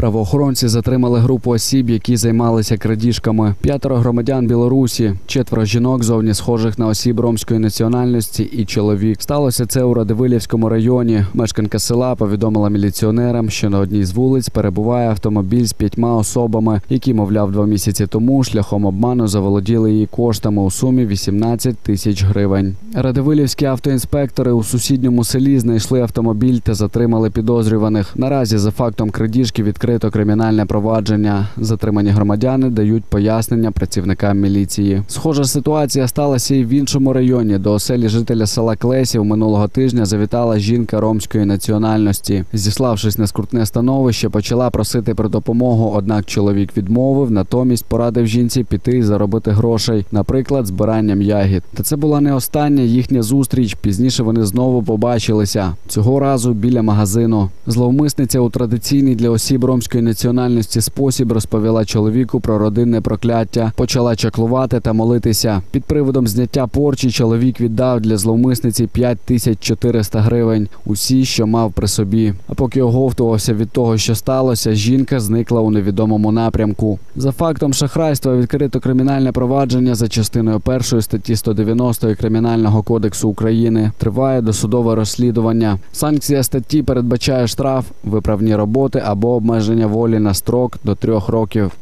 Правоохоронці затримали групу осіб, які займалися крадіжками. П'ятеро громадян Білорусі, четверо жінок зовні схожих на осіб ромської національності і чоловік. Сталося це у Радивилівському районі. Мешканка села повідомила міліціонерам, що на одній з вулиць перебуває автомобіль з п'ятьма особами, які, мовляв, два місяці тому шляхом обману заволоділи її коштами у сумі 18 тисяч гривень. Радивилівські автоінспектори у сусідньому селі знайшли автомобіль та затримали підозрюваних. Наразі за фактом крадіжки відкрито кримінальне провадження. Затримані громадяни дають пояснення працівникам міліції. Схожа ситуація сталася і в іншому районі. До оселі жителя села Клесів минулого тижня завітала жінка ромської національності. Зіславшись на скрутне становище, почала просити про допомогу. Однак чоловік відмовив, натомість порадив жінці піти і заробити грошей, наприклад, збиранням ягід. Та це була не остання їхня зустріч. Пізніше вони знову побачилися цього разу біля магазину. Зловмисниця у традиційний для осіб ромської національності спосіб розповіла чоловіку про родинне прокляття, почала чаклувати та молитися. Під приводом зняття порчі чоловік віддав для зловмисниці 5400 гривень. Усі, що мав при собі. А поки оговтувався від того, що сталося, жінка зникла у невідомому напрямку. За фактом шахрайства відкрито кримінальне провадження за частиною першої статті 190 Кримінального кодексу України. Триває досудове розслідування. Санкція статті передбачає штраф, виправні роботи або обмеження волі на строк до трьох років.